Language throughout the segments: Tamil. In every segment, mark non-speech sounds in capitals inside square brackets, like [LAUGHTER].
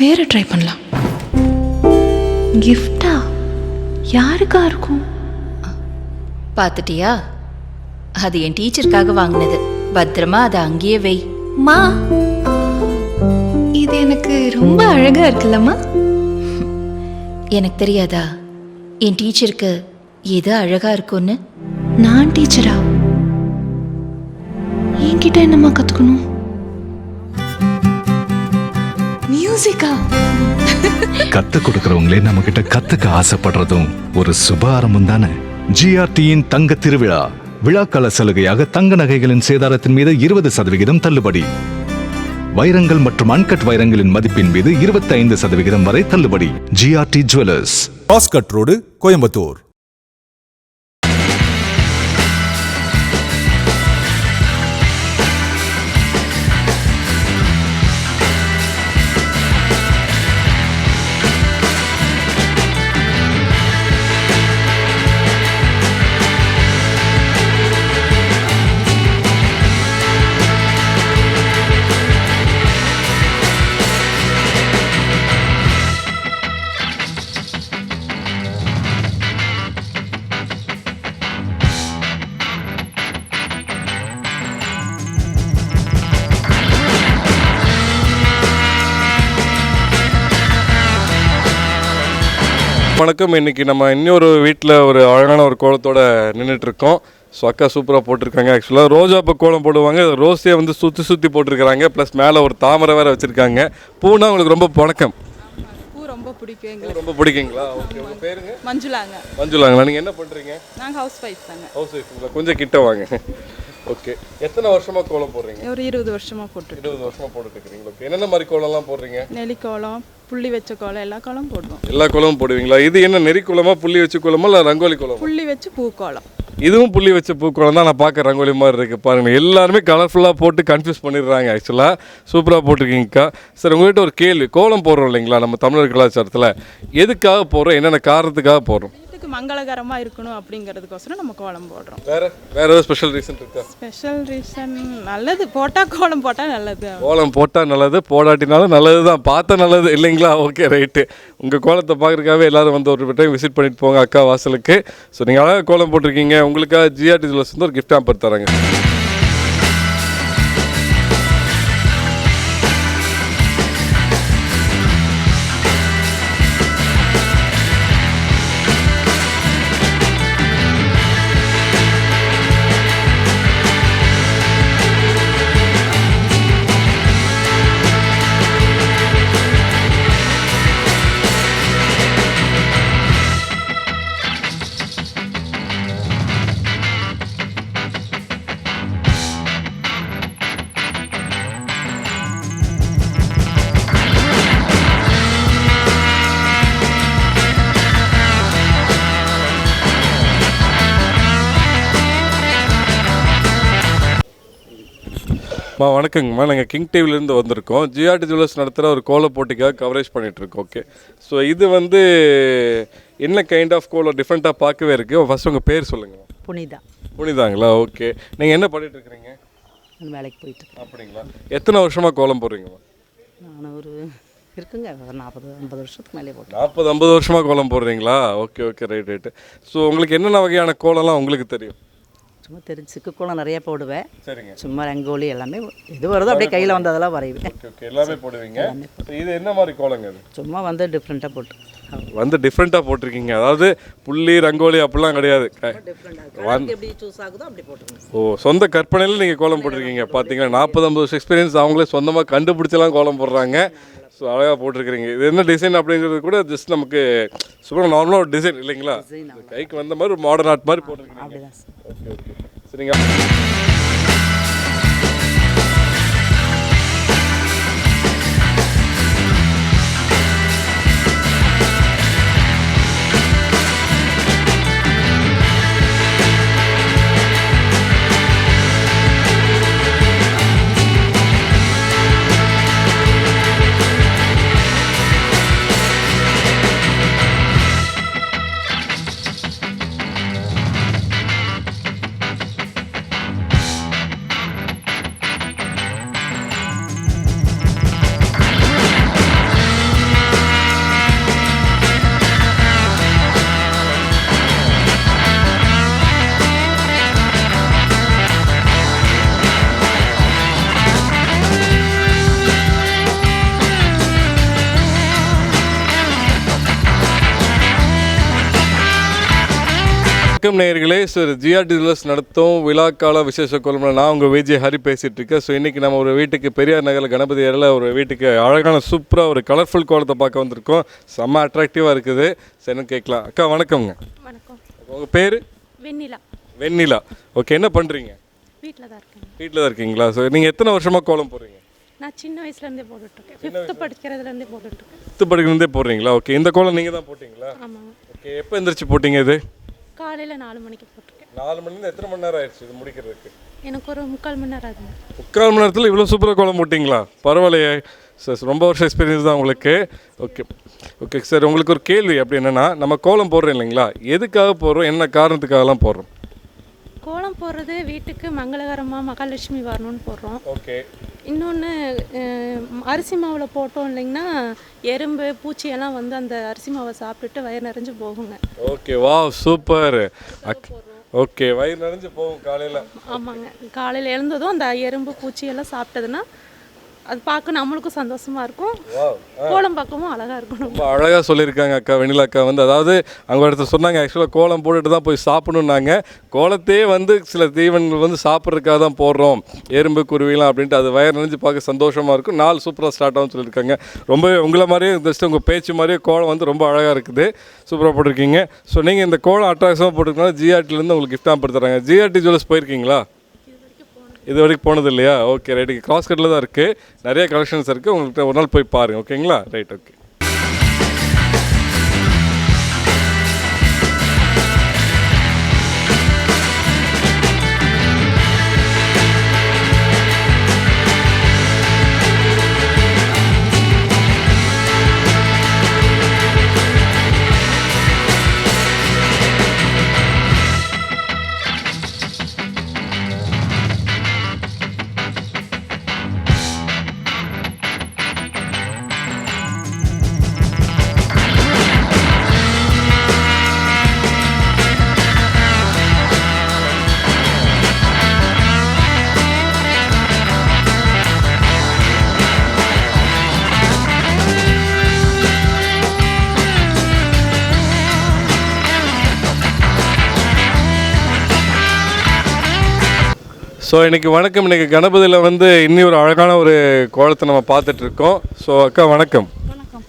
வேற ட்ரை பண்ணலாம். கிஃப்டா யாருக்கா இருக்கும்? பார்த்துட்டியா அது என் டீச்சருக்காக வாங்கினது. பத்திரமா அதை அங்கேயே வை. மா இது எனக்கு ரொம்ப அழகா இருக்குல்லம்மா. எனக்கு தெரியாதா? என் டீச்சருக்கு எது அழகா இருக்கும்னு? நான் டீச்சரா? என்கிட்ட என்னம்மா கத்துக்கணும்? மியூசிக்கா கத்து கொடுக்கறவங்களே நம்ம கிட்ட கத்துக்க ஆசைப்படுறதும் ஒரு சுப ஆரம்பம் தானே ஜிஆர்டியின் தங்க திருவிழா. விழாக்கால சலுகையாக தங்க நகைகளின் சேதாரத்தின் மீது இருபது சதவிகிதம் தள்ளுபடி. வைரங்கள் மற்றும் அன்கட் வைரங்களின் மதிப்பின் மீது 25% சதவிகிதம் வரை தள்ளுபடி. GRT jewellers cross cut road Coimbatore. வணக்கம். இன்னைக்கு நம்ம இன்னொரு வீட்டில் ஒரு அழகான ஒரு கோலத்தோட நின்றுட்டு இருக்கோம் ஸோ அக்கா சூப்பராக போட்டிருக்காங்க. ஆக்சுவலாக ரோஜா பூ கோலம் போடுவாங்க. ரோஸே வந்து சுற்றி சுற்றி போட்டிருக்கிறாங்க. ப்ளஸ் மேலே ஒரு தாமரை வேற வச்சுருக்காங்க. பூனா உங்களுக்கு ரொம்ப வணக்கம் ரொம்ப பிடிக்கும் எங்களுக்கு. ரொம்ப பிடிக்குங்களா? ஓகே உங்கள் பேருங்க? மஞ்சுளாங்க. மஞ்சுளாங்களா? நீங்கள் என்ன பண்ணுறீங்க நாங்கள் ஹவுஸ் ஒய்ஃப் தாங்க ஹவுஸ் ஒய்ஃபுங்களா கொஞ்சம் கிட்ட வாங்க. ஓகே எத்தனை வருஷமாக கோலம் போடுறீங்க? ஒரு இருபது வருஷமா போட்டுருக்கோம் இருபது வருஷமாக போட்டுட்டு இருக்கிறீங்களா ஓகே என்னென்ன மாதிரி கோலம்லாம் போடுறீங்க? புள்ளி வச்ச கோலம் எல்லா கோலம் போடுவோம். எல்லா கோலமும் போடுவீங்களா? இது என்ன நெறி கோலமா புள்ளி வச்சு கோலமா இல்லை ரங்கோலி கோலமா? புள்ளி வச்சு பூ கோலம் இதுவும் புள்ளி வச்ச பூக்கோளம் தான் நான் பார்க்க ரங்கோலி மாதிரி இருக்கு. பாருங்க எல்லாருமே கலர்ஃபுல்லாக போட்டு கன்ஃபியூஸ் பண்ணிடுறாங்க ஆக்சுவலாக சூப்பராக போட்டிருக்கீங்கக்கா சார் உங்கள்கிட்ட ஒரு கேள்வி. கோலம் போடுறோம் இல்லைங்களா நம்ம தமிழர் கலாச்சாரத்தில்? எதுக்காக போடுறோம்? என்னென்ன காரணத்துக்காக போடுறோம்? வீட்டுக்கு மங்களகரமா இருக்கணும் அப்படிங்கிறதுக்கோசரம் நம்ம கோலம் போடுறோம். வேற வேற ஏதாவது ஸ்பெஷல் ரீசன் இருக்கா? ஸ்பெஷல் ரீசன் நல்லது. போட்டா கோலம் போட்டா நல்லது. கோலம் போட்டால் நல்லது போடாட்டினாலும் நல்லது தான் பார்த்தா நல்லது இல்லைங்களா? ஓகே ரைட்டு உங்கள் கோலத்தை பார்க்குறதுக்காகவே எல்லாரும் வந்து ஒரு டைம் விசிட் பண்ணிட்டு போங்க அக்கா வாசலுக்கு. ஸோ நீங்கள் அழகாக கோலம் போட்டிருக்கீங்க. உங்களுக்காக ஜிஆர்டி ஜுவல்ஸ் வந்து ஒரு கிஃப்ட் ஆம்பர் தராங்க மா வணக்கங்கம்மா. நாங்கள் கிங் டிவிலேருந்து வந்திருக்கோம். ஜிஆர்டி ஜுவல்லர்ஸ் நடத்துகிற ஒரு கோல போட்டிக்காக கவரேஜ் பண்ணிட்டு இருக்கோம் ஓகே ஸோ இது வந்து என்ன கைண்ட் ஆஃப் கோலம் டிஃப்ரெண்ட்டாக பார்க்கவே இருக்குது ஃபர்ஸ்ட் உங்கள் பேர் சொல்லுங்கள் புனிதா. புனிதாங்களா? ஓகே நீங்கள் என்ன பண்ணிட்டு இருக்கிறீங்க வேலைக்கு போயிட்டுருக்கேன் அப்படிங்களா? எத்தனை வருஷமாக கோலம் போடுறீங்கம்மா? நான் ஒரு இருக்குங்க நாற்பது ஐம்பது வருஷத்துக்கு மேலே போட்டேன் நாற்பது ஐம்பது வருஷமாக கோலம் போடுறீங்களா? Okay okay right right so உங்களுக்கு என்னென்ன வகையான கோலம்லாம் உங்களுக்கு தெரியும்? சும்மா தெரிஞ்சு சிக்கு கோலம் நிறைய போடுவேன். சரிங்க. சும்மா ரங்கோலி எல்லாமே எது வருதோ அப்படியே கையில் வந்ததெல்லாம் வரைவேன். எல்லாமே போடுவீங்க. இது என்ன மாதிரி கோலங்க இது? சும்மா வந்து டிஃப்ரெண்ட்டாக போட்டு. வந்து டிஃப்ரெண்ட்டாக போட்டிருக்கீங்க. அதாவது புள்ளி ரங்கோலி அப்படிலாம் கிடையாது. ஓ சொந்த கற்பனையில் நீங்கள் கோலம் போட்டிருக்கீங்க. பார்த்தீங்கன்னா நாற்பது ஐம்பது வருஷம் எக்ஸ்பீரியன்ஸ் அவங்களே சொந்தமாக கண்டுபிடிச்சலாம் கோலம் போடுறாங்க. ஸோ அழகாக போட்டிருக்கிறீங்க. இது என்ன டிசைன் அப்படிங்கிறது கூட ஜஸ்ட் நமக்கு சும்மா நார்மலாக ஒரு டிசைன் இல்லைங்களா? கைக்கு வந்த மாதிரி ஒரு மாடர்ன் ஆர்ட் மாதிரி போட்டிருக்கீங்க ஓகே ஓகே சரிங்க. வணக்கம் நேயர்களே. சார் ஜிஆர்டி ஜுவல்லர்ஸ் நடத்தும் விழாக்கால விசேஷ கோலமில் நான் உங்கள் விஜய் ஹரி பேசிகிட்டு இருக்கேன். ஸோ இன்றைக்கி நம்ம ஒரு வீட்டுக்கு பெரியார் நகரில் கணபதி ஏரியில் ஒரு வீட்டுக்கு அழகான சூப்பராக ஒரு கலர்ஃபுல் கோலத்தை பார்க்க வந்திருக்கோம். செம்ம அட்ராக்டிவாக இருக்குது. சரின்னு கேட்கலாம். அக்கா வணக்கம்ங்க. வணக்கம். உங்கள் பேர்? வெண்ணிலா. வெண்ணிலா. ஓகே என்ன பண்ணுறீங்க வீட்டில் தான் இருக்கேன் வீட்டில் தான் இருக்கீங்களா? ஸோ நீங்கள் எத்தனை வருஷமாக கோலம் போடுறீங்க? நான் சின்ன வயசுலேருந்தே போட்டுட்ருக்கேன். ஃபிஃப்த்து படிக்கிறதுலேருந்தே போட்டுட்ருக்கேன். பத்து படிக்கிறதே போடுறீங்களா? ஓகே இந்த கோலம் நீங்கள் தான் போட்டிங்களா? ஆமாங்க. ஓகே எப்போ எந்திரிச்சு போட்டீங்க இது? காலையில் நாலு மணிக்கு போட்டிருக்கேன். நாலு மணிலேருந்து எத்தனை மணி நேரம் ஆயிடுச்சு இது முடிக்கிறதுக்கு? எனக்கு ஒரு முக்கால் மணி நேரம் ஆகுது. முக்கால் மணி நேரத்தில் இவ்வளோ சூப்பராக கோலம் போட்டிங்களா? பரவாயில்லையே. சார் ரொம்ப வருஷம் எக்ஸ்பீரியன்ஸ் தான் உங்களுக்கு. ஓகே ஓகே சார் உங்களுக்கு ஒரு கேள்வி அப்படி என்னென்னா நம்ம கோலம் போடுறோம் இல்லைங்களா? எதுக்காக போடுறோம்? என்ன காரணத்துக்காகலாம் போடுறோம்? கோலம் போடுறது வீட்டுக்கு மங்களகரமாக மகாலட்சுமி வரணும்னு போடுறோம். ஓகே இன்னொன்று அரிசி மாவில் போட்டோம் இல்லைங்கன்னா எறும்பு பூச்சியெல்லாம் வந்து அந்த அரிசி மாவை சாப்பிட்டுட்டு வயிறு நிறைஞ்சு போகுங்க. ஓகே வா சூப்பர். ஓகே வயிறு நிறைஞ்சு போகும் காலையில். ஆமாங்க. காலையில் எழுந்ததும் அந்த எறும்பு பூச்சியெல்லாம் சாப்பிட்டதுன்னா அது பார்க்க நம்மளுக்கும் சந்தோஷமாக இருக்கும். கோலம் பார்க்கவும் அழகாக இருக்கணும். ரொம்ப அழகாக சொல்லியிருக்காங்க அக்கா வெண்ணிலா அக்கா. வந்து அதாவது அங்கே ஒருத்தர் சொன்னாங்க ஆக்சுவலாக கோலம் போட்டுட்டு தான் போய் சாப்பிடணுன்னாங்க கோலத்தையே வந்து சில தீவனங்கள் வந்து சாப்பிட்றதுக்காக தான் போடுறோம். எறும்பு குருவிலாம் அப்படின்ட்டு அது வயிறு நினைஞ்சு பார்க்க சந்தோஷமாக இருக்கும். நாள் சூப்பராக ஸ்டார்ட் ஆகும் சொல்லியிருக்காங்க. ரொம்ப உங்களை மாதிரியே ஜஸ்ட் உங்கள் பேச்சு மாதிரியே கோலம் வந்து ரொம்ப அழகாக இருக்குது. சூப்பராக போட்டிருக்கீங்க. ஸோ நீங்கள் இந்த கோலம் அட்ராக்ஷனாக போட்டிருக்கனால ஜிஆர்டிலேருந்து உங்களுக்கு கிஃப்ட் படுத்துறாங்க ஜிஆர்டி ஜுவல்ஸ் போயிருக்கீங்களா? இது வரைக்கும் போனது இல்லையா ஓகே ரைட்டு கிராஸ் கட்டில் தான் இருக்குது நிறைய கலெக்ஷன்ஸ் இருக்குது உங்கள்கிட்ட ஒரு நாள் போய் பாருங்கள் ஓகேங்களா ரைட் ஓகே ஸோ இன்னைக்கு வணக்கம். இன்னைக்கு கணபதியில் வந்து இன்னி ஒரு அழகான ஒரு கோலத்தை நம்ம பார்த்துட்டு இருக்கோம் ஸோ அக்கா வணக்கம். வணக்கம்.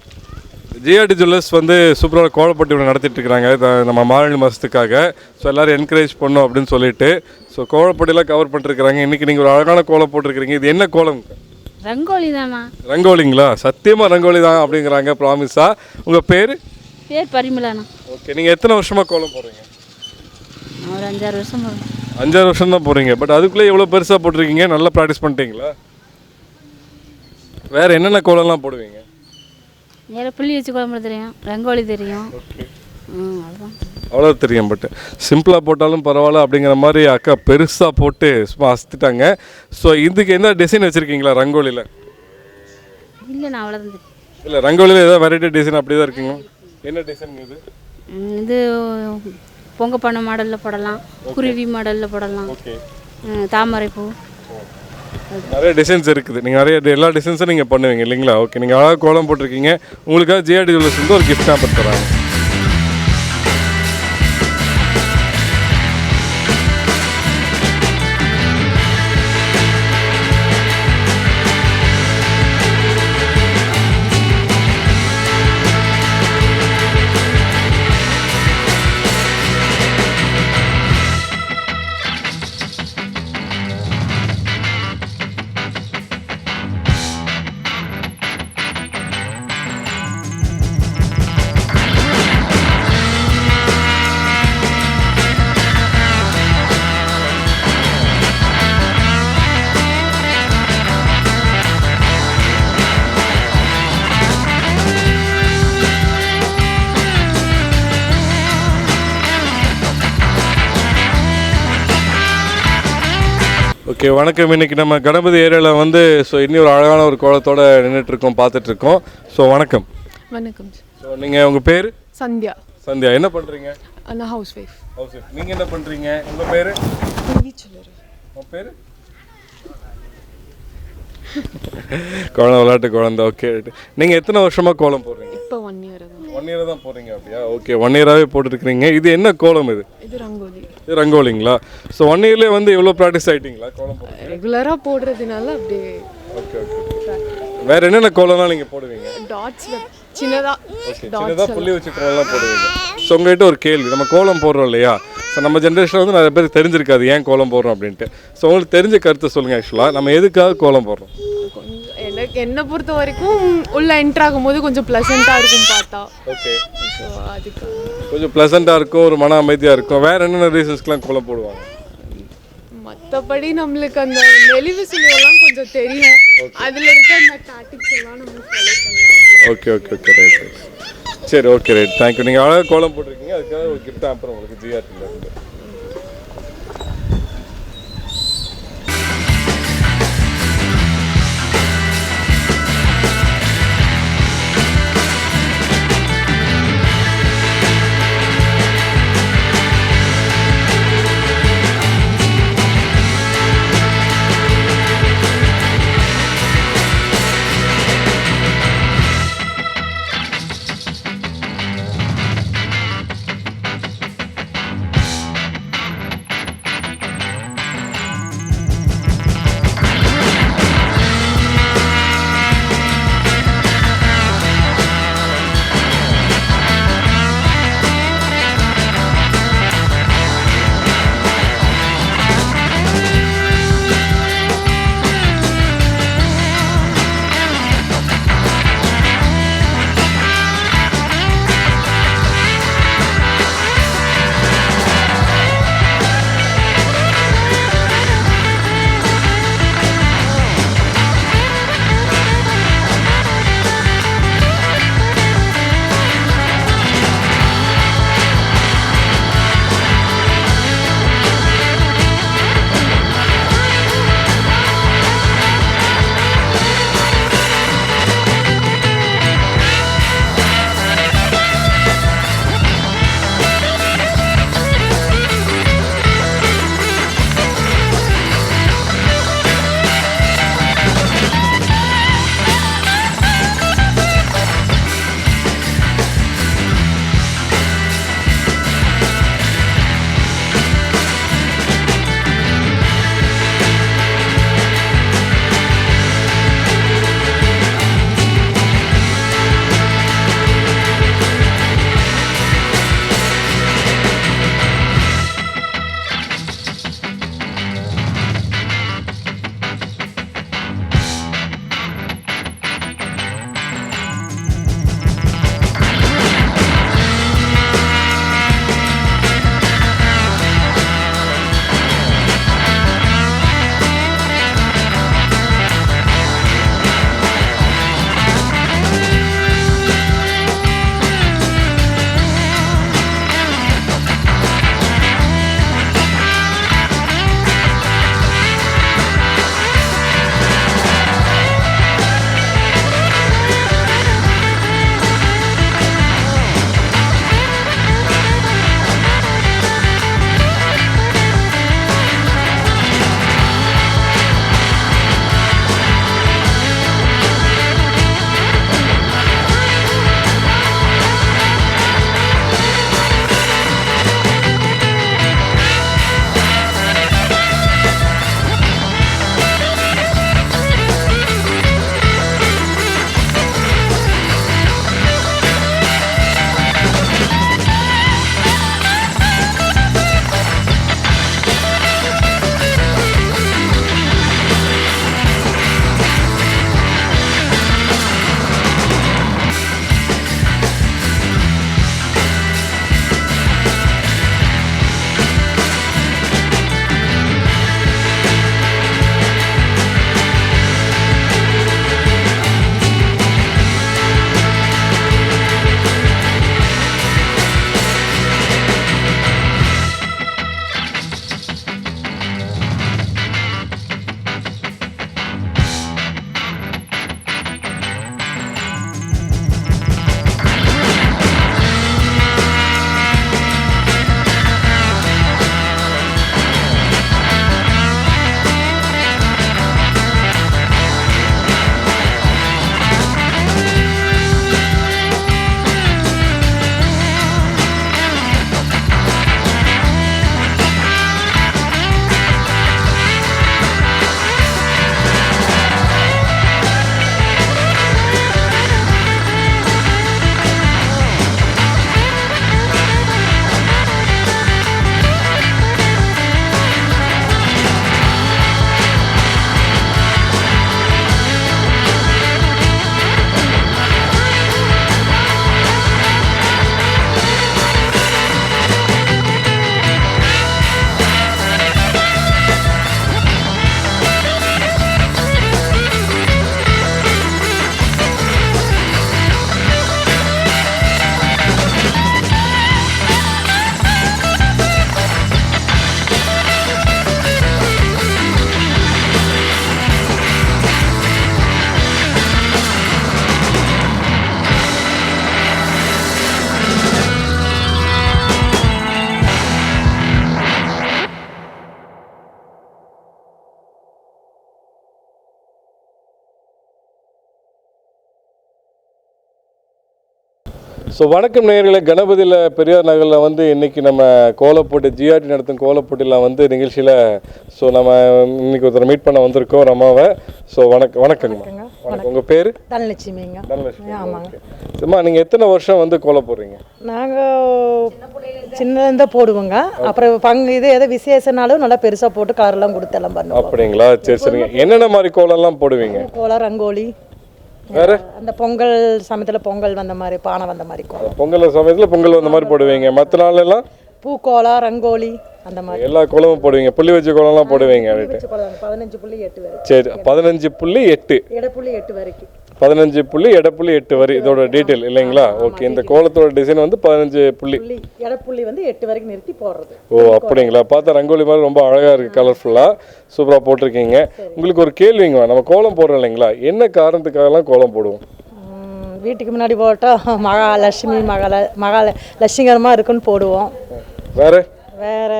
ஜிஆர்டி ஜுவல்லர்ஸ் வந்து சூப்பராக கோலப்பட்டி ஒன்று நடத்திட்டு இருக்கிறாங்க இத- நம்ம மார்கழி மாதத்துக்காக ஸோ எல்லோரும் என்கரேஜ் பண்ணோம் அப்படின்னு சொல்லிட்டு. ஸோ கோலப்பட்டியெல்லாம் கவர் பண்ணிருக்கிறாங்க இன்றைக்கி நீங்கள் ஒரு அழகான கோலம் போட்டிருக்கிறீங்க. இது என்ன கோலம்? ரங்கோலி தானா ரங்கோலிங்களா? சத்தியமாக ரங்கோலி தான் அப்படிங்கிறாங்க ப்ராமிஸா உங்கள் பேர்? பேர் பரிமளாண்ணா. ஓகே நீங்கள் எத்தனை வருஷமாக கோலம் போடுறீங்க? ஒரு அஞ்சாறு வருஷம் அஞ்சாறு வருஷம் தான் போடுறீங்க பட் அதுக்குள்ளே எவ்வளோ பெருசாக போட்டிருக்கீங்க? நல்லா ப்ராக்டிஸ் பண்ணிட்டீங்களா? வேறு என்னென்ன கோலம்லாம் போடுவீங்க? வேறு புள்ளி வச்சு குழம்பு தெரியும். ரங்கோலி தெரியும். அவ்வளோ தெரியும் பட் சிம்பிளாக போட்டாலும் பரவாயில்ல அப்படிங்கிற மாதிரி அக்கா பெருசாக போட்டு சும்மா அசத்திட்டாங்க. ஸோ இதுக்கு என்ன டிசைன் வச்சுருக்கீங்களா ரங்கோலியில்? இல்லை நான் அவ்வளோதான் இல்லை ரங்கோலியில் ஏதாவது வெரைட்டி டிசைன் அப்படி தான் இருக்குங்க என்ன டிசைன் இது? இது பொங்க பண்ண மாடலில் போடலாம். குருவி மாடலில் போடலாம். தாமரைப்பூ நிறைய டிசைன்ஸ் இருக்குது. நீங்கள் நிறைய எல்லா டிசைன்ஸும் நீங்கள் பண்ணுவீங்க இல்லைங்களா? ஓகே நீங்கள் அழகாக கோலம் போட்டிருக்கீங்க. உங்களுக்காக ஜிஆர்டி ஜுவல்லர்ஸ் வந்து ஒரு கிஃப்ட் ஆம்பர் ஓகே வணக்கம். இன்னைக்கு நம்ம கணபதி ஏரியாவில் வந்து ஸோ இன்னும் ஒரு அழகான ஒரு கோலத்தோட நின்றுட்டு இருக்கோம் பார்த்துட்டு இருக்கோம் ஸோ வணக்கம் வணக்கம் ஸோ நீங்கள் உங்கள் பேர்? சந்தியா. சந்தியா என்ன பண்ணுறீங்க நான் ஹவுஸ் ஒய்ஃப் ஹவுஸ் நீங்கள் என்ன பண்ணுறீங்க உங்கள் பேர்? பேர்? [LAUGHS] குழந்தை விளையாட்டு குழந்தை ஓகே நீங்கள் எத்தனை வருஷமாக கோலம் போடுறீங்க? இப்போ ஒன் இயர் ஒன் இயர் தான் போடுறீங்க அப்படியா? ஓகே ஒன் இயராகவே போட்டுருக்கிறீங்க. இது என்ன கோலம் இது? இது ரங்கோலி. இது ரங்கோலிங்களா? ஸோ ஒன் இயர்லேயே வந்து இவ்வளோ ப்ராக்டிஸ் ஆகிட்டீங்களா கோலம் போடுறது ரெகுலராக போடுறதுனால அப்படியே ஓகே ஓகே வேறு என்னென்ன கோலம்லாம் நீங்கள் போடுவீங்க? டாட்ஸில் சின்னதாக சின்னதாக புள்ளி வச்சு கோலம்லாம் போடுவீங்க. ஸோ உங்கள்கிட்ட ஒரு கேள்வி. நம்ம கோலம் போடுறோம் இல்லையா? ஸோ நம்ம ஜென்ரேஷனில் வந்து நிறைய பேருக்கு தெரிஞ்சிருக்காது ஏன் கோலம் போடுறோம்? அப்படின்ட்டு. ஸோ உங்களுக்கு தெரிஞ்ச கருத்து சொல்லுங்கள் ஆக்சுவலாக நம்ம எதுக்காக கோலம் போடுறோம்? கொஞ்சம் எனக்கு என்னை பொறுத்த வரைக்கும் உள்ள என்ட்ரு ஆகும்போது கொஞ்சம் ப்ளசண்ட்டாக இருக்கும் பார்த்தா. ஓகே ஸோ அதுக்கு கொஞ்சம் ப்ளசண்ட்டாக இருக்கும் ஒரு மன அமைதியாக இருக்கும். வேறு என்னென்ன ரீசன்ஸ்க்குலாம் கோலம் போடுவாங்க? மற்றபடி நம்மளுக்கு அந்த நெளிவு சுழிவெல்லாம் கொஞ்சம் தெரியும். அதில் இருக்க அந்த டாட்டிக்ஸ் எல்லாம் நம்ம ஃபாலோ பண்ணலாம். Okay okay okay right right சரி ஓகே ரைட் தேங்க்யூ நீங்கள் அழகாக கோலம் போட்டிருக்கீங்க. அதுக்காக ஒரு கிஃப்ட் அப்புறம் உங்களுக்கு ஜிஆர்டியில் இருந்து. ஸோ வணக்கம் நேயர்களே. கணபதியில் பெரியார் நகரில் வந்து இன்னைக்கு நம்ம கோலப்போட்டி ஜிஆர்டி நடத்தும் கோலப்போட்டியில் வந்து நிகழ்ச்சியில் ஸோ நம்ம இன்னைக்கு ஒருத்தர் மீட் பண்ண வந்திருக்கோம் ரமாவை. ஸோ வணக்கம் வணக்கங்கம்மா. வணக்கம். உங்கள் பேர்? தனலட்சுமிங்க தனலட்சுமி. சும்மா நீங்கள் எத்தனை வருஷம் வந்து கோலம் போடுறீங்க? நாங்கள் சின்னதுலேருந்தே போடுவோங்க. அப்புறம் பங்கு இது எதோ விசேஷனாலும் நல்லா பெருசாக போட்டு கலர்லாம் கொடுத்து எல்லாம் பண்ணுவோம். அப்படிங்களா? சரி சரிங்க. என்னென்ன மாதிரி கோலம்லாம் போடுவீங்க? கோலம் ரங்கோலி. வேற? அந்த பொங்கல் சமயத்தில் பொங்கல் வந்த மாதிரி பானை வந்த மாதிரி கோலம் பொங்கல் சமயத்தில் பொங்கல் வந்த மாதிரி போடுவீங்க. மற்ற நாளெல்லாம்? பூக்கோலம் ரங்கோலி அந்த மாதிரி. எல்லா கோலமும் போடுவீங்க. புள்ளி வச்ச கோலம்லாம் போடுவீங்க பதினஞ்சு புள்ளி எட்டு சரி பதினஞ்சு புள்ளி எட்டு. இடப்புள்ளி எட்டு வரைக்கும். பதினஞ்சு புள்ளி எடப்புள்ளி எட்டு வரி இதோட டீட்டெயில் இல்லைங்களா? ஓகே இந்த கோலத்தோட டிசைன் வந்து பதினஞ்சு புள்ளி. புள்ளி இடப்புள்ளி வந்து எட்டு வரைக்கும் நிறுத்தி போடுறது. ஓ அப்படிங்களா? பார்த்தா ரங்கோலி மாதிரி ரொம்ப அழகாக இருக்குது கலர்ஃபுல்லாக சூப்பராக போட்டிருக்கீங்க. உங்களுக்கு ஒரு கேள்விங்க நம்ம கோலம் போடுறோம் இல்லைங்களா? என்ன காரணத்துக்காகலாம் கோலம் போடுவோம்? வீட்டுக்கு முன்னாடி போட்டால் மகாலட்சுமி மகால மகால லட்சுமிகரமாக இருக்குன்னு போடுவோம். வேற? வேற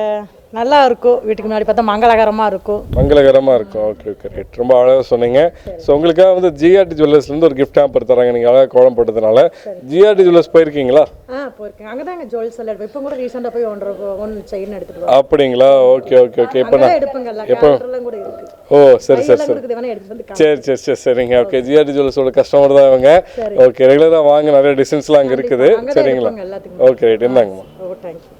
நல்லா இருக்கும் வீட்டுக்கு முன்னாடி பார்த்தா மங்களகரமாக இருக்கும். மங்களகரமாக இருக்கும். ஓகே ஓகே ரைட் ரொம்ப அழகாக சொன்னீங்க. ஸோ உங்களுக்காக வந்து ஜிஆர்டி ஜுவல்லர்ஸ்லேருந்து ஒரு கிஃப்ட் ஹேம்பர் தராங்க நீங்கள் அழகாக கோலம் போட்டதுனால. ஜிஆர்டி ஜுவல்லர்ஸ் போயிருக்கீங்களா? ஆ போயிருக்கேன். அங்கே தாங்க ஜுவல்ஸ் எல்லாம் எடுப்பேன் இப்போ கூட ரீசெண்டாக போய் ஒன்றரை ஒன்று செயின் எடுத்துட்டு அப்படிங்களா? ஓகே ஓகே ஓகே இப்போ நான் எடுப்பேங்க எல்லாம் எப்போ? கூட இருக்கு. ஓ சரி சரி சரி. சரி சரி சரி சரிங்க. ஓகே ஜிஆர்டி ஜுவல்லர்ஸோட கஸ்டமர் தான் இவங்க. ஓகே ரெகுலராக வாங்க. நிறைய டிசைன்ஸ்லாம் அங்கே இருக்குது. சரிங்களா? ஓகே ரைட் இந்தாங்கம்மா. ஓ தேங்க்யூ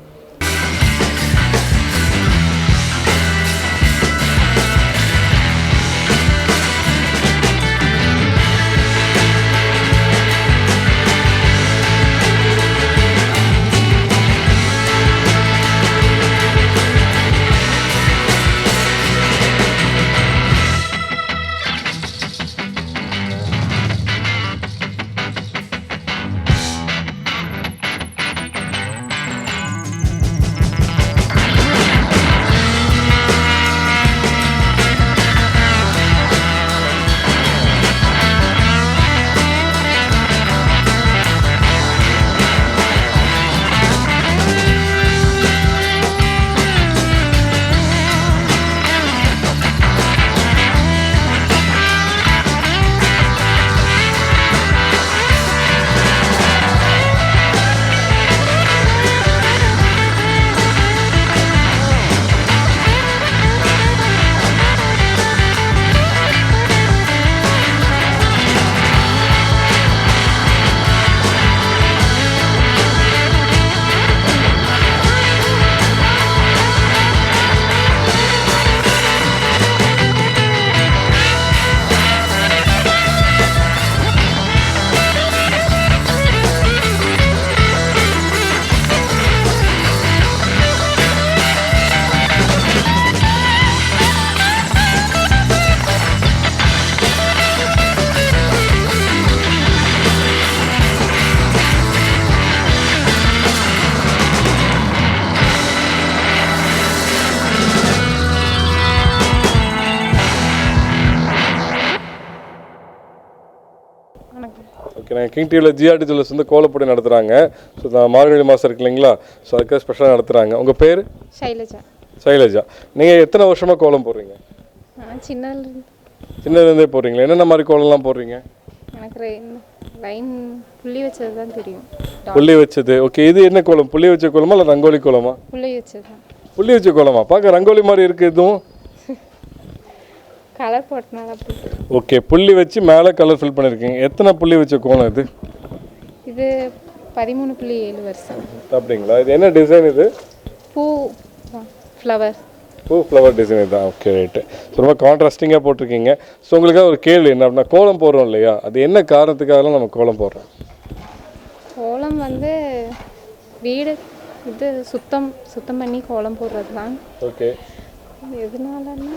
கிங் டிவியில் ஜிஆர்டி ஜுவல்லர்ஸ் வந்து கோலப்பொடி நடத்துகிறாங்க ஸோ மார்கழி மாதம் இருக்கு இல்லைங்களா? ஸோ அதுக்காக ஸ்பெஷலாக நடத்துகிறாங்க உங்கள் பேர்? ஷைலஜா சைலஜா. நீங்கள் எத்தனை வருஷமாக கோலம் போடுறீங்க? சின்னதுலேருந்து. போடுறீங்களா? என்னென்ன மாதிரி கோலம்லாம் போடுறீங்க? எனக்கு லைன் புள்ளி வச்சது தான் தெரியும் புள்ளி வச்சது. ஓகே இது என்ன கோலம்? புள்ளி வச்ச கோலமா இல்லை ரங்கோலி கோலமா? புள்ளி வச்சது தான் புள்ளி வச்ச கோலமா? பார்க்க ரங்கோலி மாதிரி இருக்கு இதுவும் கலர் போட்டனால ஓகே புள்ளி வச்சு மேலே கலர் ஃபில் பண்ணியிருக்கீங்க எத்தனை புள்ளி வச்ச கோலம் இது? இது பதிமூணு புள்ளி ஏழு வருஷம். அப்படிங்களா? இது என்ன டிசைன் இது? பூ ஃப்ளவர் பூ ஃப்ளவர் டிசைன் தான் ஓகே ரைட்டு ஸோ ரொம்ப கான்ட்ராஸ்டிங்காக போட்டிருக்கீங்க. ஸோ உங்களுக்காக ஒரு கேள்வி என்ன அப்படின்னா கோலம் போடுறோம் இல்லையா? அது என்ன காரணத்துக்காகலாம் நம்ம கோலம் போடுறோம்? கோலம் வந்து வீடு இது சுத்தம் சுத்தம் பண்ணி கோலம் போடுறது தான் ஓகே எதனாலன்னா?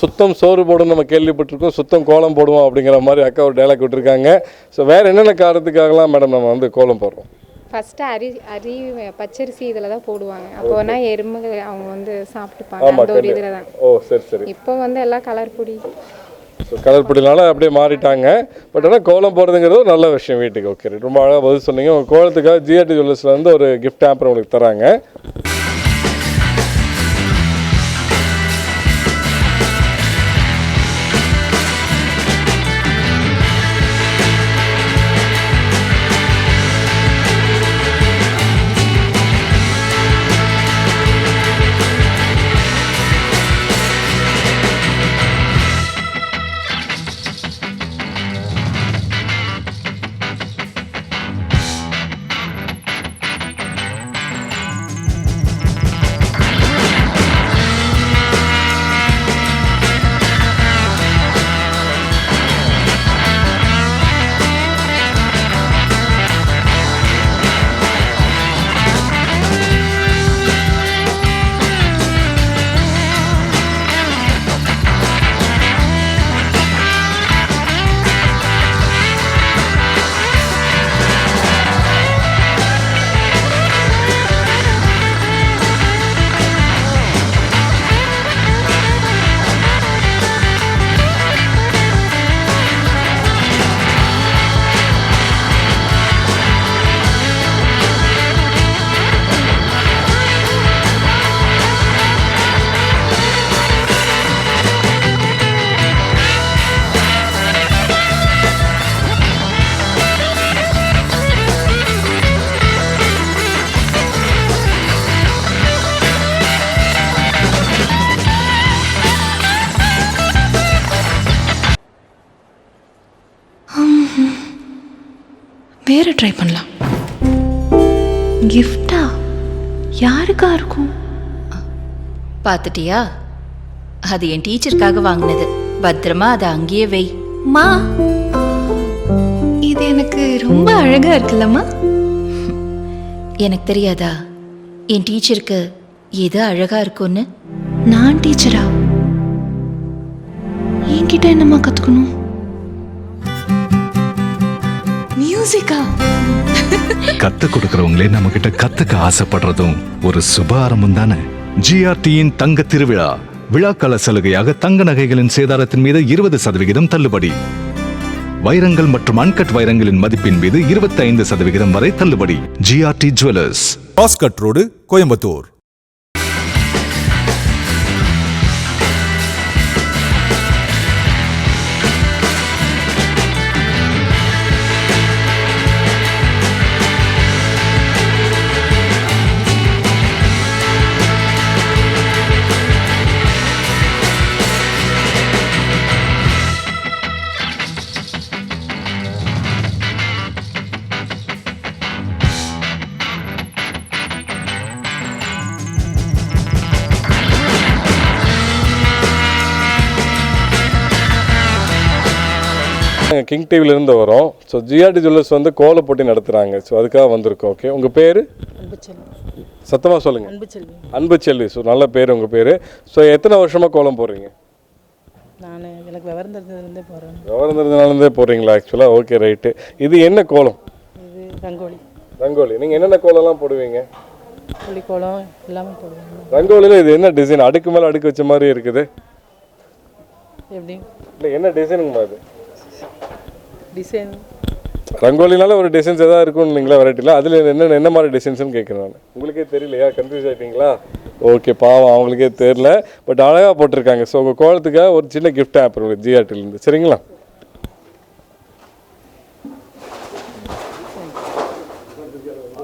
சுத்தம் சோறு போடும் நம்ம கேள்விப்பட்டிருக்கோம். சுத்தம் கோலம் போடுவோம் அப்படிங்கிற மாதிரி அக்கா ஒரு டைலாக் விட்டுருக்காங்க. ஸோ வேறு என்னென்ன காரணத்துக்காகலாம் மேடம் நம்ம வந்து கோலம் போடுறோம்? ஃபஸ்ட்டு அரி அரி பச்சரிசி இதில் தான் போடுவாங்க. அப்போனா எறும்புகள் அவங்க வந்து சாப்பிட்டுப்பாங்க. அந்த ஒரு இதில் தான். ஓ சரி சரி. இப்போ வந்து எல்லாம் கலர் பொடி. கலர் பொடினால அப்படியே மாறிட்டாங்க. பட் ஆனால் கோலம் போடுறதுங்கிறது ஒரு நல்ல விஷயம் வீட்டுக்கு. ஓகே ரொம்ப அழகாக பதில் சொன்னீங்க. உங்கள் கோலத்துக்காக ஜிஆர்டி வந்து ஒரு கிஃப்ட் ஆம்பர் உங்களுக்கு தராங்க. யாருக்கா இருக்கும். பார்த்துட்டியா அது என் டீச்சருக்காக வாங்கினது. பத்திரமா அதை அங்கேயே வை. மா இது எனக்கு ரொம்ப அழகா இருக்குல்லம்மா. எனக்கு தெரியாதா? என் டீச்சருக்கு எது அழகா இருக்கும்னு? நான் டீச்சரா? என்கிட்ட என்னம்மா கத்துக்கணும்? மியூசிக்கா கத்து கொடுக்கறவங்களே நம்ம கிட்ட கத்துக்க ஆசைப்படுறதும் ஒரு சுப ஆரம்பம் தானே ஜிஆர்டியின் தங்க திருவிழா. விழாக்கால சலுகையாக தங்க நகைகளின் சேதாரத்தின் மீது இருபது சதவிகிதம் தள்ளுபடி. வைரங்கள் மற்றும் அன்கட் வைரங்களின் மதிப்பின் மீது 25% சதவிகிதம் வரை தள்ளுபடி. GRT jewellers cross cut road Coimbatore. King டிவிலேருந்து வரோம். ஸோ ஜிஆர்டி ஜுவல்லர்ஸ் வந்து கோல போட்டி நடத்துகிறாங்க ஸோ அதுக்காக வந்திருக்கோம் ஓகே உங்கள் பேர்? சத்தமாக சொல்லுங்கள் அன்பு செல்வி ஸோ நல்ல பேர் உங்கள் பேர். ஸோ எத்தனை வருஷமாக கோலம் போடுறீங்க? நான் எனக்கு விவரம் தெரிஞ்சதுலேருந்தே போகிறேன் விவரம் தெரிஞ்சனாலேருந்தே போடுறீங்களா ஆக்சுவலாக ஓகே ரைட்டு இது என்ன கோலம்? இது ரங்கோலி. ரங்கோலி. நீங்கள் என்னென்ன கோலம்லாம் போடுவீங்க? புளிக்கோளம் எல்லாமே போடுவாங்க ரங்கோலியில் இது என்ன டிசைன் அடுக்கு மேலே அடுக்கு வச்ச மாதிரி இருக்குது. எப்படி இல்லை என்ன டிசைனுங்கம்மா இது? டிசைன் ரங்கோலினால ஒரு டிசைன்ஸ் எதாவது இருக்கும்னு நீங்களா வெரைட்டியில் அதில் என்ன என்ன மாதிரி டிசைன்ஸ்னு கேட்குறேன் நான். உங்களுக்கே தெரியலையா? கன்ஃபியூஸ் ஆகிட்டீங்களா ஓகே பாவம் அவங்களுக்கே தெரில பட் அழகாக போட்டிருக்காங்க. ஸோ உங்கள் கோலத்துக்காக ஒரு சின்ன கிஃப்ட் ஆப் உங்களுக்கு ஜிஆர்டிலேருந்து சரிங்களா?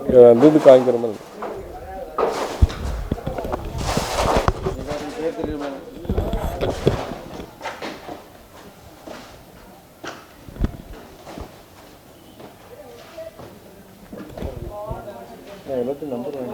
இது வந்து காய்க்கிற மாதிரி மாதிரி வேற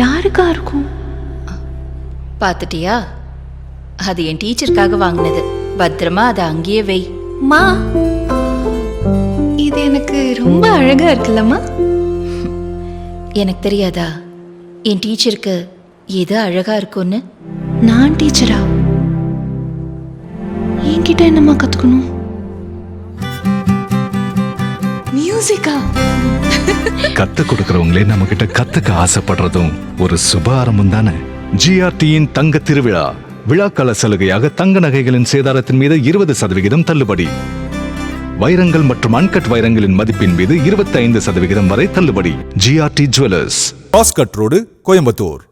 யாருக்கா இருக்கும்? பார்த்துட்டியா? அது என் டீச்சருக்காக வாங்கினது. பத்திரமா அதை அங்கேயே வை. மா இது எனக்கு ரொம்ப அழகா இருக்குல்லம்மா. எனக்கு தெரியாதா? என் டீச்சருக்கு எது அழகா இருக்கும்னு? நான் டீச்சரா? என்கிட்ட என்னம்மா கத்துக்கணும்? மியூசிக்கா கத்து கொடுக்கறவங்களே நம்ம கிட்ட கத்துக்க ஆசைப்படுறதும் ஒரு சுப ஆரம்பம் தானே ஜிஆர்டியின் தங்க திருவிழா. விழாக்கால சலுகையாக தங்க நகைகளின் சேதாரத்தின் மீது இருபது சதவிகிதம் தள்ளுபடி. வைரங்கள் மற்றும் அன்கட் வைரங்களின் மதிப்பின் மீது 25% சதவிகிதம் வரை தள்ளுபடி. GRT jewellers cross cut road Coimbatore.